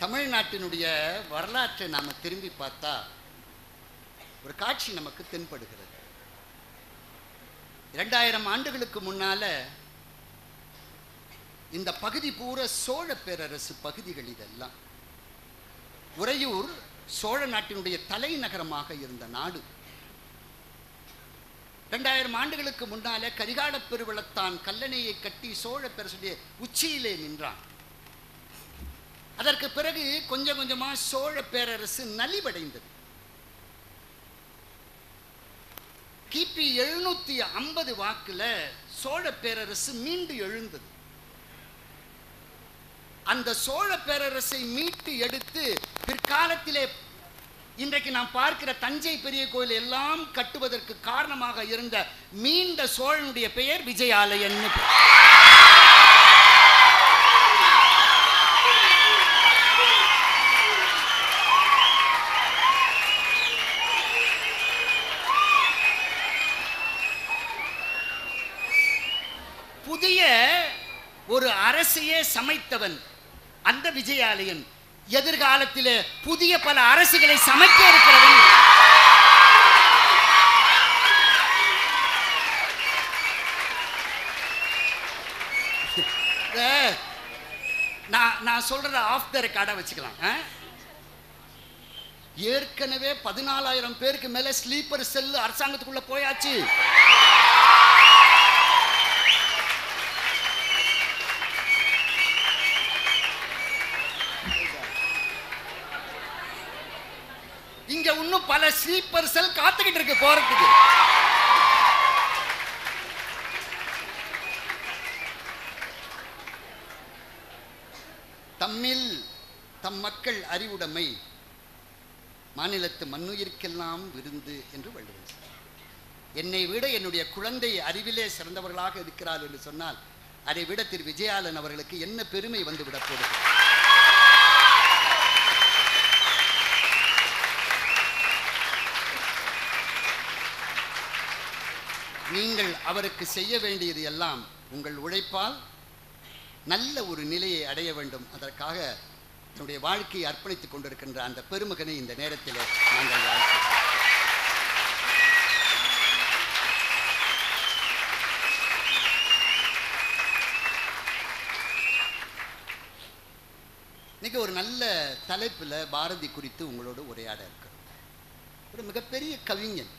தமிழ்நாட்டினுடைய வரலாற்றை நாம் திரும்பி பார்த்தா ஒரு காட்சி நமக்கு தென்படுகிறது. இரண்டாயிரம் ஆண்டுகளுக்கு முன்னால இந்த பகுதி பூரா சோழ பேரரசு பகுதிகள் இதெல்லாம். உறையூர் சோழ நாட்டினுடைய தலைநகரமாக இருந்த நாடு. ரெண்டாயிரம் ஆண்டுகளுக்கு முன்னால கரிகால பெருவளத்தான் கல்லணையை கட்டி சோழ பேரரசுடைய உச்சியிலே நின்றான். அதற்கு பிறகு கொஞ்சம் கொஞ்சமா சோழ பேரரசு நலிவடைந்தது. கிபி எழுநூத்தி ஐம்பது வாக்குல சோழ பேரரசு மீண்டு எழுந்தது. அந்த சோழ பேரரசை மீட்டு எடுத்து பிற்காலத்திலே இன்றைக்கு நாம் பார்க்கிற தஞ்சை பெரிய கோயில் எல்லாம் கட்டுவதற்கு காரணமாக இருந்த மீண்ட சோழனுடைய பெயர் விஜயாலயன்னு புதிய ஒரு அரசையே சமைத்தவன் அந்த விஜயாலயன் எதிர்காலத்தில் புதிய பல அரசுகளை சமைக்க இருக்கிறவன். நான் நான் சொல்றத ஆஃப் த ரெக்கார்டா வச்சுக்கலாம். ஏற்கனவே பதினாலாயிரம் பேருக்கு மேல ஸ்லீப்பர் செல்லு அரசாங்கத்துக்குள்ள போயாச்சு. இங்க இன்னும் பல ஸ்லீப்பர் செல் காத்துக்கிட்டு இருக்கு போறதுக்கு. தம்மில் தம் மக்கள் அறிவுடைமை மாநிலத்து மண்ணுயிர்க்கெல்லாம் விருந்து என்று வள்ளுவர் என்னை விட என்னுடைய குழந்தை அறிவிலே சிறந்தவர்களாக இருக்கிறார் என்று சொன்னால் அதை விட திரு விஜயாலன் அவர்களுக்கு என்ன பெருமை வந்து விடப் போகிறது நீங்கள் அவருக்கு செய்ய வேண்டியது எல்லாம் உங்கள் உழைப்பால் நல்ல ஒரு நிலையை அடைய வேண்டும். அதற்காக தன்னுடைய வாழ்க்கையை அர்ப்பணித்துக் கொண்டிருக்கின்ற அந்த பெருமகனை இந்த நேரத்தில் நாங்கள் வாழ்த்துகிறோம். இன்னைக்கு ஒரு நல்ல தலைப்பில் பாரதி குறித்து உங்களோடு உரையாட இருக்கிறோம். ஒரு மிகப்பெரிய கவிஞன்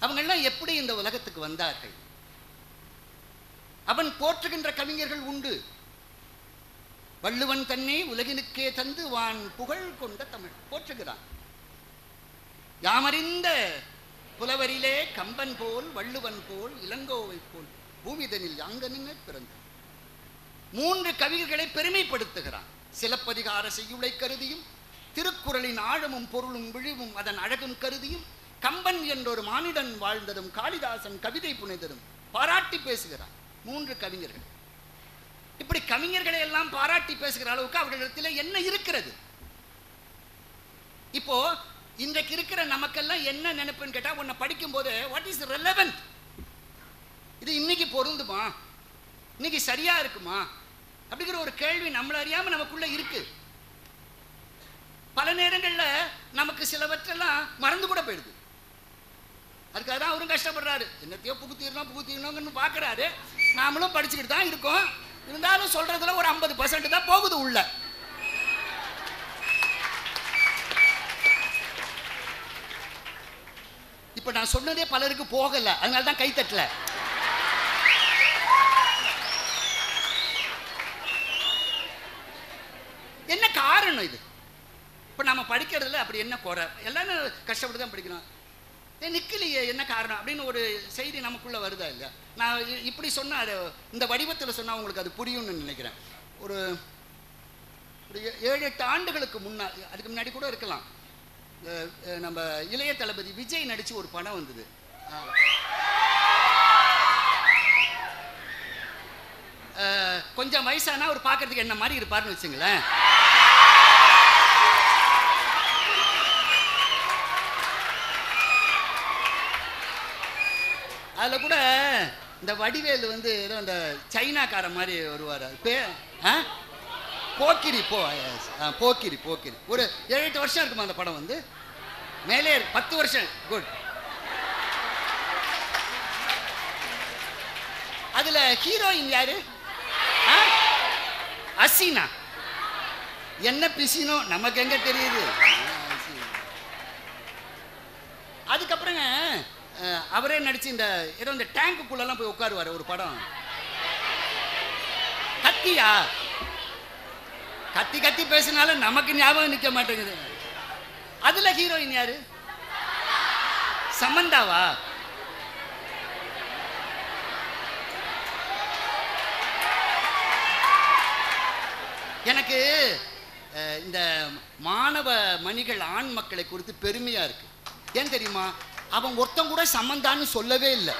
அவங்கெல்லாம் எப்படி இந்த உலகத்துக்கு வந்தார்கள்? அவன் போற்றுகின்ற கவிஞர்கள் உண்டு. வள்ளுவன் தன்னை உலகினுக்கே தந்து வான் புகழ் கொண்ட தமிழ். போற்றுகிறான். யாமறிந்த புலவரிலே கம்பன் போல் வள்ளுவன் போல் இளங்கோவை போல் பூமிதனில் யாங்கனிமே பிறந்தான் மூன்று கவிஞர்களை பெருமைப்படுத்துகிறான். சிலப்பதிகார செய்யுளை கருதியும் திருக்குறளின் ஆழமும் பொருளும் விழிவும் அதன் அழகும் கருதியும் கம்பன் என்ற ஒரு மானிடன் வாழ்ந்ததும் காளிதாசன் கவிதை புனைந்ததும் பாராட்டி பேசுகிறான் மூன்று கவிஞர்கள். இப்படி கவிஞர்களை எல்லாம் பாராட்டி பேசுகிற அளவுக்கு அவர்களிடத்தில் என்ன இருக்கிறது? இப்போ இன்றைக்கு இருக்கிற நமக்கெல்லாம் என்ன நினைப்புன்னு கேட்டா உன்னை படிக்கும் போது வாட் இஸ் ரெலவென்ட் இது இன்னைக்கு பொருந்துமா? இன்னைக்கு சரியா இருக்குமா? அப்படிங்கிற ஒரு கேள்வி நம்மள அறியாம நமக்குள்ள இருக்கு. பல நேரங்கள்ல நமக்கு சிலவற்றெல்லாம் மறந்து கூட போயிடுது. அதுக்காக தான் அவரும் கஷ்டப்படுறாரு. என்னத்தையோ புகுத்திடணும் புகுத்திடணும்னு பார்க்குறாரு நாமளும் படிச்சுக்கிட்டு தான் இருக்கோம். இருந்தாலும் சொல்றதுல ஒரு ஐம்பது பர்சன்ட் தான் போகுது உள்ள. இப்போ நான் சொன்னதே பலருக்கு போகல. அதனால தான் கை தட்டல என்ன காரணம் இது? இப்போ நம்ம படிக்கிறதுல அப்படி என்ன குறை? எல்லாரும் கஷ்டப்பட்டு தான் படிக்கிறோம் நிற்கலையே என்ன காரணம்? அப்படின்னு ஒரு செய்தி நமக்குள்ள வருதா இல்லையா? நான் இப்படி சொன்னா இந்த வடிவத்தில் சொன்னா உங்களுக்கு அது புரியும்னு நினைக்கிறேன். ஒரு ஒரு ஏழு எட்டு ஆண்டுகளுக்கு முன்னா அதுக்கு முன்னாடி கூட இருக்கலாம். நம்ம இளைய தளபதி விஜய் நடிச்சு ஒரு படம் வந்தது. கொஞ்சம் வயசானா அவர் பார்க்கறதுக்கு என்ன மாதிரி இருப்பார்னு வச்சுங்களேன். அதில் கூட இந்த வடிவேல் வந்து ஏதோ அந்த சைனாக்கார மாதிரி வருவார். பே ஆ? போக்கிரி போ ஆ, போக்கிரி போக்கிரி. ஒரு ஏழு எட்டு வருஷம் இருக்குமா அந்த படம் வந்து? மேலே பத்து வருஷம். குட் அதுல ஹீரோயின் யாரு? ஆ? அசீனா. என்ன பிசினோ? நமக்கு எங்க தெரியுது? அதுக்கப்புறங்க அவரே நடிச்சு இந்த ஏதோ இந்த டேங்குக்குள்ளெல்லாம் போய் உட்காருவாரு ஒரு படம். கத்தியா? கத்தி கத்தி பேசினாலும் நமக்கு ஞாபகம் நிக்க மாட்டேங்குது. அதுல ஹீரோயின் யாரு? சமந்தாவா? எனக்கு இந்த மாணவ மணிகள் ஆண் மக்களை குறித்து பெருமையா இருக்கு. ஏன் தெரியுமா? அவன் ஒருத்தன் கூட சம்மந்தான்னு சொல்லவே இல்லை.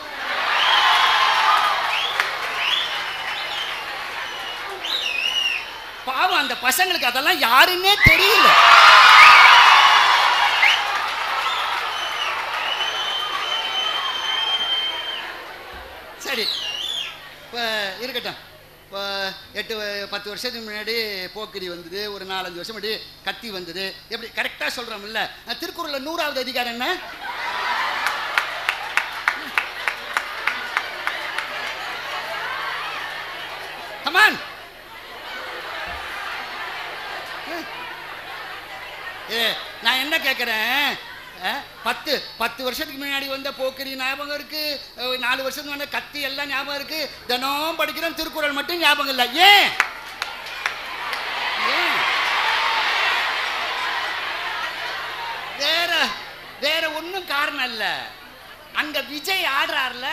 பாவம் அந்த பசங்களுக்கு அதெல்லாம் யாருன்னே தெரியல. சரி இப்போ இருக்கட்டும். இப்போ எட்டு பத்து வருஷத்துக்கு முன்னாடி போக்கிரி வந்தது ஒரு நாலஞ்சு வருஷம் முன்னாடி கத்தி வந்தது. எப்படி கரெக்டாக சொல்கிறோம்ல திருக்குறளில் நூறாவது அதிகாரம் என்ன? ஏ நான் என்ன கேட்குறேன் பத்து பத்து வருஷத்துக்கு முன்னாடி வந்த போக்கரி ஞாபகம் இருக்கு. நாலு வருஷத்துக்கு முன்னாடி கத்தி எல்லாம் ஞாபகம் இருக்கு. தினம் படிக்கிறோம் திருக்குறள் மட்டும் ஞாபகம் இல்லை. ஏன்? ஏன்? வேற வேற ஒன்றும் காரணம் இல்லை. அங்க விஜய் ஆடுறாருல.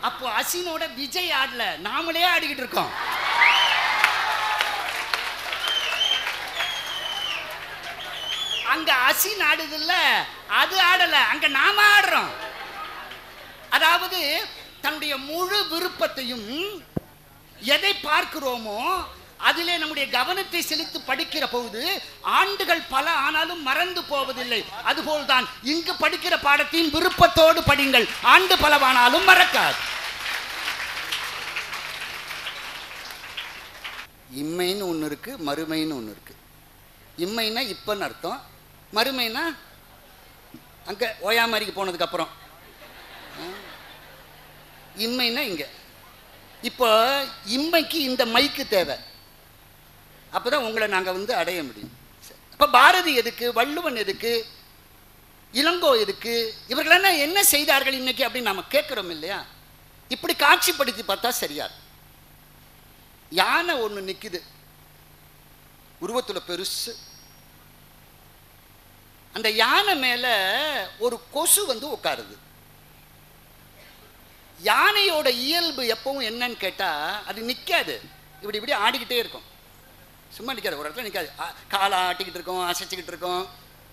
அப்போ அசினோட விஜய் ஆடல. நாமளே ஆடிக்கிட்டு இருக்கோம். அங்க அசின் ஆடுதுல்ல அது ஆடல. அங்க நாம ஆடுறோம். அதாவது தன்னுடைய முழு விருப்பத்தையும் எதை பார்க்கிறோமோ அதிலே நம்முடைய கவனத்தை செலுத்தி படிக்கிற போது ஆண்டுகள் பல ஆனாலும் மறந்து போவதில்லை. அதுபோல்தான் இங்கு படிக்கிற பாடத்தின் விருப்பத்தோடு படிங்கள். ஆண்டு பலவானாலும் மறக்காது. இம்மைன்னு ஒன்று இருக்கு மறுமைன்னு ஒன்று இருக்கு. இம்மைன்னா இப்பன்னு அர்த்தம். மறுமைனா அங்கே ஓயாமரிக்கு போனதுக்கு அப்புறம் இம்மைனா இங்கே. இப்போ இம்மைக்கு இந்த மைக்கு தேவை. அப்பதான் உங்களை நாங்கள் வந்து அடைய முடியும். அப்போ பாரதி எதுக்கு வள்ளுவன் எதுக்கு இளங்கோ எதுக்கு இவர்களெல்லாம் என்ன செய்தார்கள் இன்னைக்கு அப்படின்னு நம்ம கேட்குறோம் இல்லையா? இப்படி காட்சிப்படுத்தி பார்த்தா சரியா யானை ஒன்று நிக்குது. உருவத்துல பெருசு அந்த யானை மேல ஒரு கொசு வந்து உட்காருது. யானையோட இயல்பு எப்பவும் என்னன்னு கேட்டா அது நிக்காது. இப்படி இப்படி ஆடிக்கிட்டே இருக்கும். சும்மா நிற்காது ஒரு இடத்துல நிற்காது காலை ஆட்டிக்கிட்டு இருக்கோம் அசைச்சிக்கிட்டு இருக்கோம்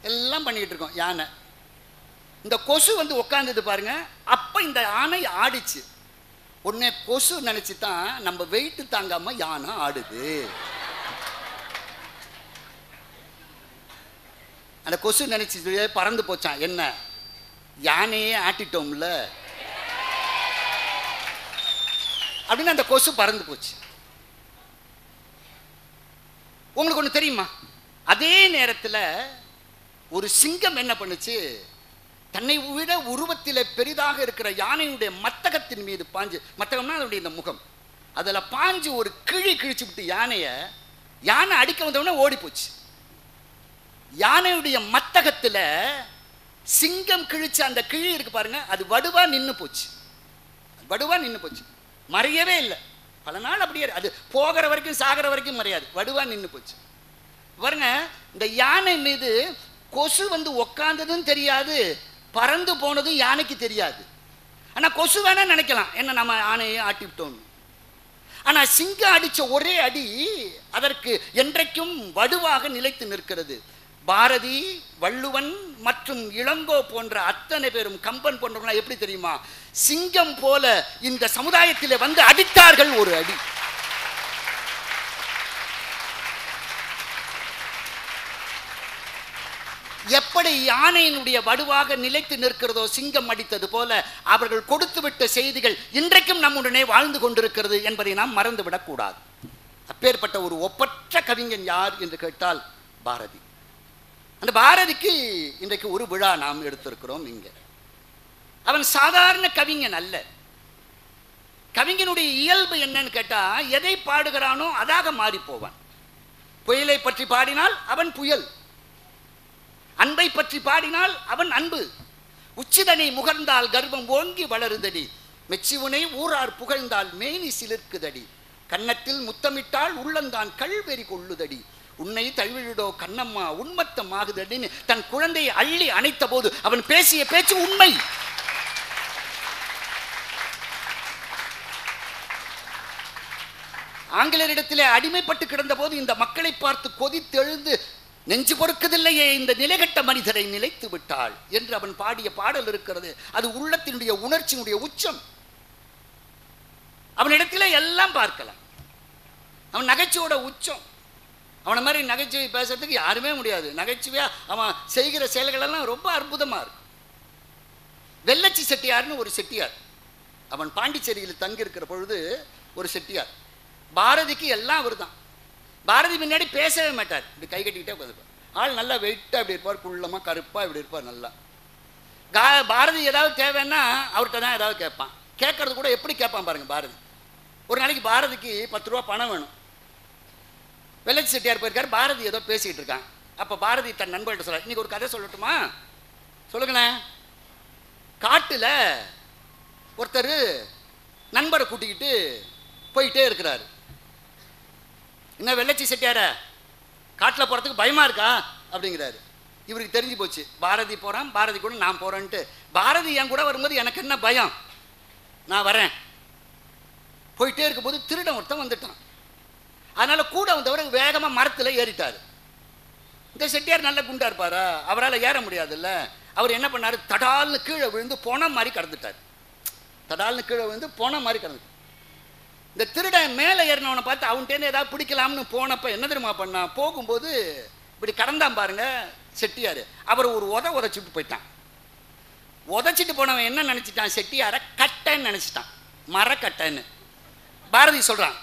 எல்லாம் பண்ணிக்கிட்டு இருக்கோம் யானை. இந்த கொசு வந்து உட்காந்தது பாருங்க. அப்போ இந்த யானை ஆடிச்சு. உடனே கொசு நினச்சி தான் நம்ம வெயிட்டு தாங்காமல் யானை ஆடுது. அந்த கொசு நினைச்சு பறந்து போச்சான் என்ன? யானையே ஆட்டிட்டோம்ல. அப்படின்னு அந்த கொசு பறந்து போச்சு. உங்களுக்கு ஒன்று தெரியுமா? அதே நேரத்தில் ஒரு சிங்கம் என்ன பண்ணுச்சு? தன்னை விட உருவத்தில் பெரிதாக இருக்கிற யானையுடைய மத்தகத்தின் மீது பாஞ்சு மத்தகம்னா அதனுடைய இந்த முகம். அதில் பாஞ்சு ஒரு கிழி கிழிச்சு விட்டு யானையை யானை அடிக்க வந்தவொடனே ஓடி போச்சு யானையுடைய மத்தகத்தில் சிங்கம் கிழிச்ச அந்த கிழி இருக்கு பாருங்க அது வடுவா நின்று போச்சு. வடுவா நின்று போச்சு. மறையவே இல்லை. பல நாள் அப்படியே அது போகிற வரைக்கும் சாகிற வரைக்கும் மறையாது. வடுவா நின்று போச்சு. பாருங்க இந்த யானை மீது கொசு வந்து உக்காந்ததும் தெரியாது பறந்து போனதும் யானைக்கு தெரியாது. ஆனா கொசு வேணா நினைக்கலாம். என்ன நம்ம யானையை ஆட்டி விட்டோம். ஆனா சிங்கம் அடிச்ச ஒரே அடி அதற்கு என்றைக்கும் வடுவாக நிலைத்து நிற்கிறது. பாரதி வள்ளுவன் மற்றும் இளங்கோ போன்ற அத்தனை பேரும் கம்பன் போன்றவங்க எப்படி தெரியுமா? சிங்கம் போல இந்த சமுதாயத்தில் வந்து அடித்தார்கள் ஒரு அடி. எப்படி யானையினுடைய வடுவாக நிலைத்து நிற்கிறதோ சிங்கம் அடித்தது போல அவர்கள் கொடுத்துவிட்ட செய்திகள் இன்றைக்கும் நம்முடனே வாழ்ந்து கொண்டிருக்கிறது என்பதை நாம் மறந்துவிடக் கூடாது அப்பேற்பட்ட ஒரு ஒப்பற்ற கவிஞன் யார் என்று கேட்டால் பாரதி. அந்த பாரதிக்கு இன்றைக்கு ஒரு விழா நாம் எடுத்திருக்கிறோம் இங்கே. அவன் சாதாரண கவிஞன் அல்ல. கவிஞனுடைய இயல்பு என்னன்னு கேட்டா எதை பாடுகிறானோ அதாக மாறி போவான் புயலை பற்றி பாடினால் அவன் புயல். அன்பை பற்றி பாடினால் அவன் அன்பு. உச்சிதனை முகர்ந்தால் கர்வம் ஓங்கி வளருதடி. மெச்சிவுனை ஊரார் புகழ்ந்தால் மேனி சிலிர்க்குதடி. கன்னத்தில் முத்தமிட்டால் உள்ளந்தான் கல்வெறி கொள்ளுதடி. உன்னை தழுவிடோ கண்ணம்மா உண்மத்தம் ஆகுதடின்னு தன் குழந்தையை அள்ளி அணைத்த போது அவன் பேசிய பேச்சு உண்மை. ஆங்கிலேயரிடத்திலே அடிமைப்பட்டு கிடந்த போது இந்த மக்களை பார்த்து கொதித்தெழுந்து நெஞ்சு பொறுக்கதில்லையே இந்த நிலைகட்ட மனிதரை நிலைத்து விட்டாள் என்று அவன் பாடிய பாடல் இருக்கிறது. அது உள்ளத்தினுடைய உணர்ச்சியினுடைய உச்சம். அவனிடத்திலே எல்லாம் பார்க்கலாம். அவன் நகைச்சுவோட உச்சம். அவனை மாதிரி நகைச்சுவை பேசுறதுக்கு யாருமே முடியாது. நகைச்சுவையா அவன் செய்கிற செயல்கள் எல்லாம் ரொம்ப அற்புதமா இருக்கும் வெள்ளச்சி செட்டியார்னு ஒரு செட்டியார். அவன் பாண்டிச்சேரியில் தங்கியிருக்கிற பொழுது ஒரு செட்டியார். பாரதிக்கு எல்லாம் அவர் தான் பாரதி முன்னாடி பேசவே மாட்டார். இப்படி கை கட்டிக்கிட்டே உட்காந்துப்பார் ஆள் நல்லா வெயிட்டாக இப்படி இருப்பார் குள்ளமாக கருப்பாக இப்படி இருப்பார் நல்லா. கா பாரதி ஏதாவது தேவைன்னா அவர்கிட்ட தான் ஏதாவது கேட்பான். கேட்கறது கூட எப்படி கேட்பான் பாருங்க பாரதி. ஒரு நாளைக்கு பாரதிக்கு பத்து ரூபா பணம் வேணும். வெள்ளச்சி செட்டியார் போயிருக்கார் பாரதி ஏதோ பேசிக்கிட்டு இருக்கான். அப்போ பாரதி தன் நண்பர்கிட்ட சொல்ல இன்றைக்கி ஒரு கதை சொல்லட்டுமா? சொல்லுங்களேன். காட்டில் ஒருத்தர் நண்பரை கூட்டிக்கிட்டு போயிட்டே இருக்கிறாரு. என்ன வெள்ளச்சி செட்டியார காட்டில் போகிறதுக்கு பயமாக இருக்கா? அப்படிங்கிறாரு. இவருக்கு தெரிஞ்சு போச்சு பாரதி போகிறான் பாரதி கூட நான் போகிறேன்ட்டு பாரதி என் கூட வரும்போது எனக்கு என்ன பயம்? நான் வரேன். போயிட்டே இருக்கும்போது திருடன் ஒருத்தன் வந்துட்டான். அதனால கூட வந்தவர் வேகமாக மரத்தில் ஏறிட்டார். இந்த செட்டியார் நல்ல குண்டா இருப்பாரா? அவரால் ஏற முடியாதுல்ல. அவர் என்ன பண்ணார்? தடால்னு கீழே விழுந்து போன மாதிரி கடந்துட்டார். தடால்னு கீழே விழுந்து போன மாதிரி கடந்து. இந்த திருடன் மேலே ஏறினவனை பார்த்து அவன்கிட்ட ஏதாவது பிடிக்கலாம்னு போனப்ப என்ன தெரியுமா பண்ணான் போகும்போது இப்படி கடந்தான் பாருங்க செட்டியார். அவர் ஒரு உத உதச்சிட்டு போயிட்டான். உதச்சிட்டு போனவன் என்ன நினச்சிட்டான்? செட்டியாரை கட்டைன்னு நினச்சிட்டான். மரக்கட்டைன்னு. பாரதி சொல்கிறான்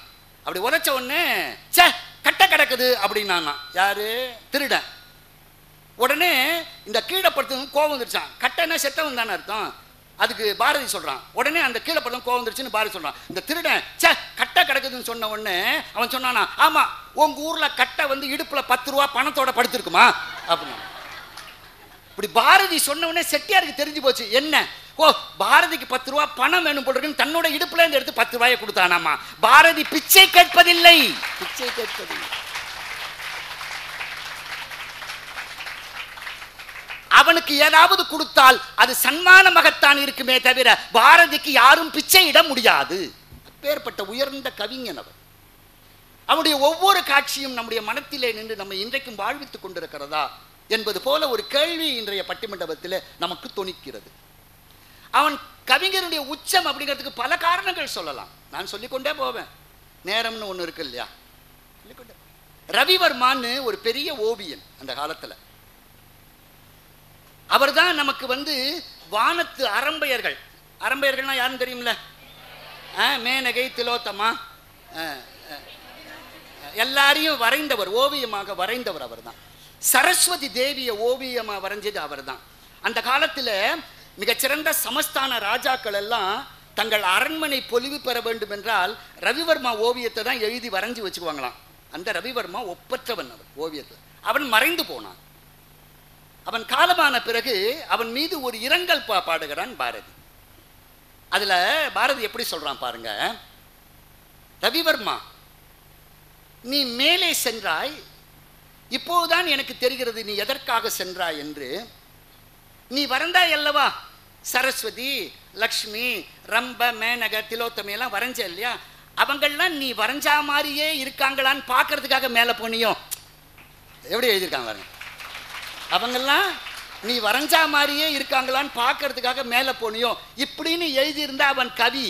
அப்படி உதைச்ச உடனே சே கட்டை கிடக்குது அப்படின்னா யாரு? திருடன். உடனே இந்த கீழே கோவம் வந்துருச்சான் கட்டைன்னா செத்தவன் தானே அர்த்தம். அதுக்கு பாரதி சொல்றான். உடனே அந்த கீழே படம் கோவம் வந்துருச்சுன்னு பாரதி சொல்றான். இந்த திருடன் சே கட்டை கிடக்குதுன்னு சொன்ன உடனே அவன் சொன்னானா ஆமா உங்க ஊர்ல கட்டை வந்து இடுப்புல பத்து ரூபா பணத்தோட படுத்திருக்குமா? அப்படின்னு இப்படி பாரதி சொன்ன உடனே செட்டியாருக்கு தெரிஞ்சு போச்சு. என்ன? ஓ பாரதிக்கு பத்து ரூபா பணம் வேணும் போல் இருக்குன்னு தன்னோட இடுப்புல இருந்து எடுத்து பத்து ரூபாயை கொடுத்தானாமா? பாரதி பிச்சை கேட்பதில்லை. பிச்சை கேட்பதில்லை. அவனுக்கு ஏதாவது கொடுத்தால் அது சன்மானமாகத்தான் இருக்குமே தவிர பாரதிக்கு யாரும் பிச்சையிட முடியாது. அப்பேற்பட்ட உயர்ந்த கவிஞன் அவர் அவனுடைய ஒவ்வொரு காட்சியும் நம்முடைய மனத்திலே நின்று நம்மை இன்றைக்கும் வாழ்வித்துக் கொண்டிருக்கிறதா என்பது போல ஒரு கேள்வி இன்றைய பட்டிமண்டபத்தில் நமக்கு தொனிக்கிறது. அவன் கவிஞருடைய உச்சம் அப்படிங்கிறதுக்கு பல காரணங்கள் சொல்லலாம். நான் சொல்லிக்கொண்டே போவேன். நேரம்னு ஒன்று இருக்கு இல்லையா? சொல்லிக்கொண்டே. ரவிவர்மான்னு ஒரு பெரிய ஓவியன் அந்த காலத்தில். அவர்தான் நமக்கு வந்து வானத்து அரம்பையர்கள். அரம்பையர்கள்னா யாருன்னு தெரியும்ல? மேனகை திலோத்தமா எல்லாரையும் வரைந்தவர் ஓவியமாக வரைந்தவர் அவர்தான். சரஸ்வதி தேவியை ஓவியமா வரைஞ்சது அவர்தான். அந்த காலத்தில் மிகச்சிறந்த சமஸ்தான ராஜாக்கள் எல்லாம் தங்கள் அரண்மனை பொலிவு பெற வேண்டும் என்றால் ரவிவர்மா ஓவியத்தை தான் எழுதி வரைஞ்சி வச்சுக்குவாங்களாம். அந்த ரவிவர்மா ஒப்பற்றவன் அவர் ஓவியத்தில் அவன் மறைந்து போனான். அவன் காலமான பிறகு அவன் மீது ஒரு இரங்கல் பா பாடுகிறான் பாரதி. அதுல பாரதி எப்படி சொல்றான் பாருங்க. ரவிவர்மா நீ மேலே சென்றாய் இப்போதுதான் எனக்கு தெரிகிறது நீ எதற்காக சென்றாய் என்று நீ வரைந்தாய் அல்லவா? சரஸ்வதி லக்ஷ்மி ரம்ப மேனக திலோத்தமை எல்லாம் வரைஞ்ச இல்லையா? அவங்கெல்லாம் நீ வரைஞ்சா மாதிரியே இருக்காங்களான்னு பார்க்கறதுக்காக மேலே போனியும் எப்படி எழுதியிருக்காங்க பாருங்க. அவங்கெல்லாம் நீ வரைஞ்சா மாதிரியே இருக்காங்களான்னு பார்க்கறதுக்காக மேலே போனியோ. இப்படின்னு எழுதியிருந்தா அவன் கவி.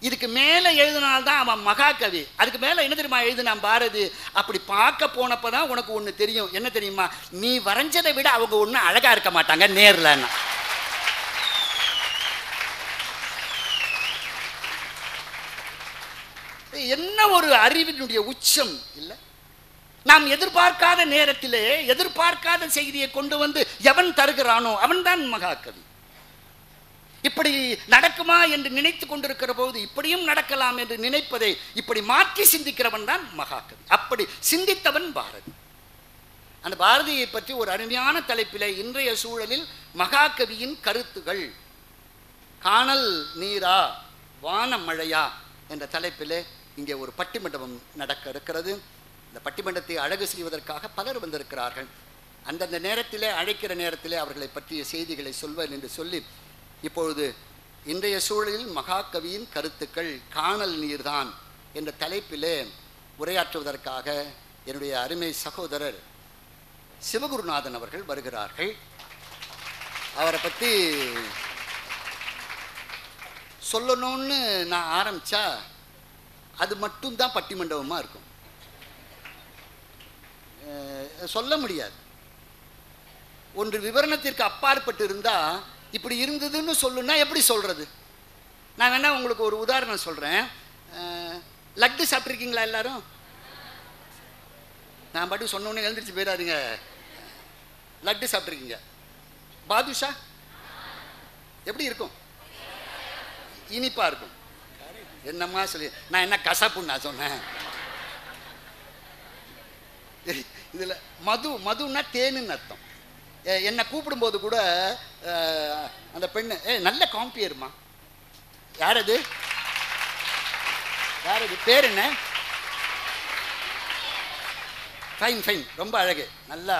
இதுக்கு மேலே எழுதினால்தான் அவன் மகாகவி. அதுக்கு மேலே என்ன தெரியுமா எழுதினான் பாரதி? அப்படி பார்க்க போனப்போ தான் உனக்கு ஒன்று தெரியும். என்ன தெரியுமா? நீ வரைஞ்சதை விட அவங்க ஒன்றும் அழகாக இருக்க மாட்டாங்க நேரில் என்ன ஒரு அறிவினுடைய உச்சம்? இல்லை. நாம் எதிர்பார்க்காத நேரத்திலே எதிர்பார்க்காத செய்தியை கொண்டு வந்து எவன் தருகிறானோ அவன்தான் மகாகவி. இப்படி நடக்குமா என்று நினைத்து கொண்டிருக்கிற போது இப்படியும் நடக்கலாம் என்று நினைப்பதை இப்படி மாற்றி சிந்திக்கிறவன் தான் மகாகவி. அப்படி சிந்தித்தவன் பாரதி. அந்த பாரதியை பற்றி ஒரு அருமையான தலைப்பிலே இன்றைய சூழலில் மகாகவியின் கருத்துகள். காணல் நீரா வான மழையா என்ற தலைப்பிலே இங்கே ஒரு பட்டிமண்டபம் நடக்க இருக்கிறது. இந்த பட்டிமன்றத்தை அழகு செய்வதற்காக பலர் வந்திருக்கிறார்கள். அந்தந்த நேரத்திலே அழைக்கிற நேரத்திலே அவர்களை பற்றிய செய்திகளை சொல்வேன் என்று சொல்லி இப்பொழுது இன்றைய சூழலில் மகாகவியின் கருத்துக்கள் காணல் நீர்தான் என்ற தலைப்பிலே உரையாற்றுவதற்காக என்னுடைய அருமை சகோதரர் சிவகுருநாதன் அவர்கள் வருகிறார்கள். அவரை பற்றி சொல்லணும்னு நான் ஆரம்பிச்சா அது மட்டும்தான் பட்டிமண்டபமாக இருக்கும். சொல்ல முடியாது. ஒன்று விவரணத்திற்கு அப்பாற்பட்டு இருந்தால் இப்படி இருந்ததுன்னு சொல்லுன்னா எப்படி சொல்கிறது நான் வேணா உங்களுக்கு ஒரு உதாரணம் சொல்கிறேன் லட்டு சாப்பிட்ருக்கீங்களா எல்லாரும்? நான் பாட்டு சொன்னோன்னே எழுந்திரிச்சு போயிடாதீங்க. லட்டு சாப்பிட்ருக்கீங்க பாதுஷா? எப்படி இருக்கும்? இனிப்பா இருக்கும். என்னம்மா சொல்லி நான் என்ன கசப்புன்னு நான் சொன்னேன். இதில் மது மதுன்னா தேனுன்னு அர்த்தம். என்னை கூப்பிடும்போது கூட அந்த பெண்ணு ஏ நல்ல காம்பியர்மா யார் அது யார் அது பேர் என்ன? Fine fine. ரொம்ப அழகு. நல்லா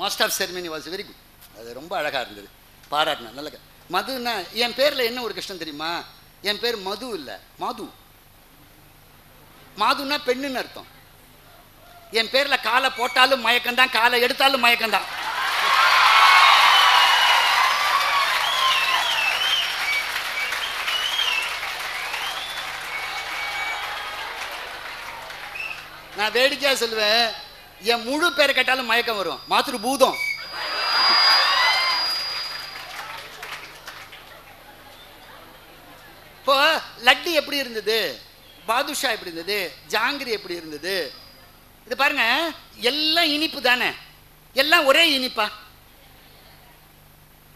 master of ceremony was very good அது ரொம்ப அழகாக இருந்தது. பாராட்டினேன் நல்ல மதுன்னா என் பேரில் என்ன ஒரு கஷ்டம் தெரியுமா? என் பேர் மது இல்லை மாது. மாதுன்னா பெண்ணுன்னு அர்த்தம். என் பேரில் காலை போட்டாலும் மயக்கம்தான் காலை எடுத்தாலும் மயக்கம்தான். நான் வேடிக்கையாக சொல்லுவேன். என் முழு பேரை கேட்டாலும் மயக்கம் வரும். மாத்திரு பூதம். இப்போ லட்டு எப்படி இருந்தது? பாதுஷா எப்படி இருந்தது? ஜாங்கிரி எப்படி இருந்தது? இது பாருங்க எல்லாம் இனிப்பு தானே. எல்லாம் ஒரே இனிப்பா.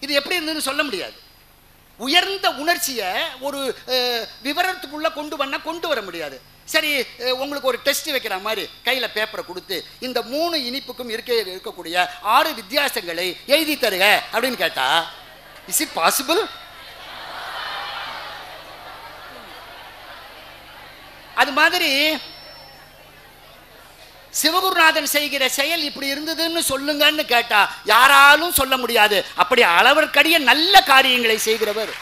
இது எப்படி இருந்ததுன்னு சொல்ல முடியாது. உயர்ந்த உணர்ச்சியை ஒரு விவரத்துக்குள்ளே கொண்டு பண்ணால் கொண்டு வர முடியாது. சரி உங்களுக்கு ஒரு டெஸ்ட் வைக்கிற மாதிரி கையில் பேப்பரை கொடுத்து இந்த மூணு இனிப்புக்கும் இருக்க இருக்கக்கூடிய ஆறு வித்தியாசங்களை எழுதி தருக அப்படின்னு கேட்டா இஸ் இட் பாசிபிள் அது மாதிரி சிவகுருநாதன் செய்கிற செயல் இப்படி இருந்ததுன்னு சொல்லுங்கன்னு கேட்டா யாராலும் சொல்ல முடியாது. அப்படி அளவிற்கடிய நல்ல காரியங்களை செய்கிறவர்.